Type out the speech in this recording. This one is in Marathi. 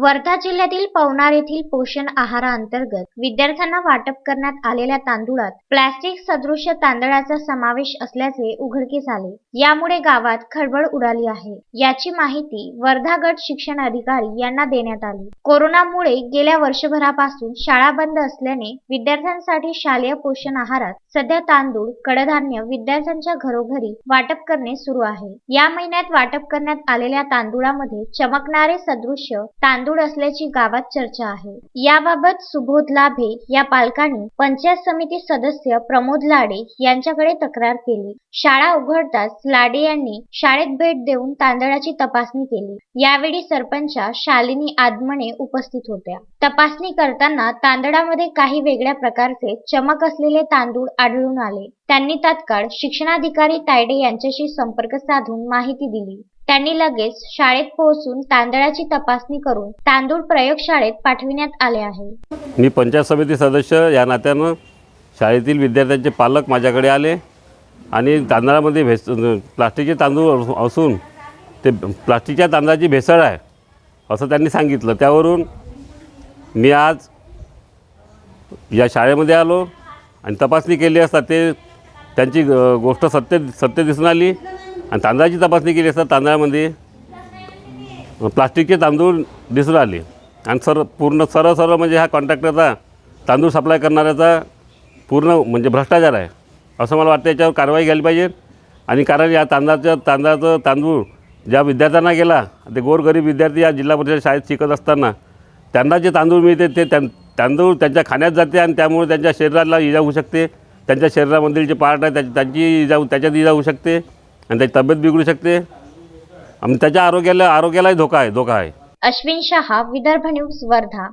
वर्धा जिल्ह्यातील पवनार येथील पोषण आहाराअंतर्गत विद्यार्थ्यांना वाटप करण्यात आलेल्या तांदूळात प्लॅस्टिक सदृश्य तांदळाचा समावेश असल्याचे उघडकीस आले. यामुळे गावात खळबळ उडाली आहे. याची माहिती वर्धा गट शिक्षण अधिकारी यांना देण्यात आली. कोरोनामुळे गेल्या वर्षभरापासून शाळा बंद असल्याने विद्यार्थ्यांसाठी शालेय पोषण आहारात सध्या तांदूळ कडधान्य विद्यार्थ्यांच्या घरोघरी वाटप करणे सुरू आहे. या महिन्यात वाटप करण्यात आलेल्या तांदूळामध्ये चमकणारे सदृश्य तांदूळ असल्याची गावात चर्चा आहे. याबाबत सुबोध लाभे या पालकांनी पंचायत समिती सदस्य प्रमोद लाडे यांच्याकडे तक्रार केली. शाळा उघडताच लाडे यांनी शाळेत भेट देऊन तांदळाची तपासणी केली. यावेळी सरपंचा शालिनी आदमणे उपस्थित होत्या. तपासणी करताना तांदळामध्ये काही वेगळ्या प्रकारचे चमक असलेले तांदूळ आढळून आले. त्यांनी तात्काळ शिक्षणाधिकारी तायडे यांच्याशी संपर्क साधून माहिती दिली. त्यांनी लगेच शाळेत पोहोचून तांदळाची तपासणी करून तांदूळ प्रयोगशाळेत पाठविण्यात आले आहे. मी पंचायत समिती सदस्य या नात्यानं शाळेतील विद्यार्थ्यांचे पालक माझ्याकडे आले आणि तांदळामध्ये भेस प्लास्टिकचे तांदूळ असून ते प्लास्टिकच्या तांदळाची भेसळ आहे असं त्यांनी सांगितलं. त्यावरून मी आज या शाळेमध्ये आलो आणि तपासणी केली असता ते त्यांची गोष्ट सत्य सत्य दिसून आली. आणि तांदळाची तपासणी केली असता तांदळामध्ये प्लास्टिकचे तांदूळ दिसून आले. आणि सर पूर्ण सरळ सरळ म्हणजे हा कॉन्ट्रॅक्टरचा तांदूळ सप्लाय करणाऱ्याचा पूर्ण म्हणजे भ्रष्टाचार आहे. असं मला वाटतं याच्यावर कारवाई घ्यायला पाहिजे. आणि कारण या तांदळाचं तांदळाचं तांदूळ ज्या विद्यार्थ्यांना गेला ते गोरगरीब विद्यार्थी या जिल्हा परिषद शाळेत शिकत असताना त्यांना जे तांदूळ मिळते ते त्यां तांदूळ त्यांच्या खाण्यात जाते आणि त्यामुळे त्यांच्या शरीराला इजा होऊ शकते. त्यांच्या शरीरामधील जे पार्ट आहे त्याची त्यांची इजा त्याच्यात इजा होऊ शकते. आणि त्याची तब्येत बिघडू शकते? आणि त्याच्या आरोग्याला आरोग्यालाही धोका आहे धोका आहे. अश्विन शहा विदर्भ न्यूज वर्धा.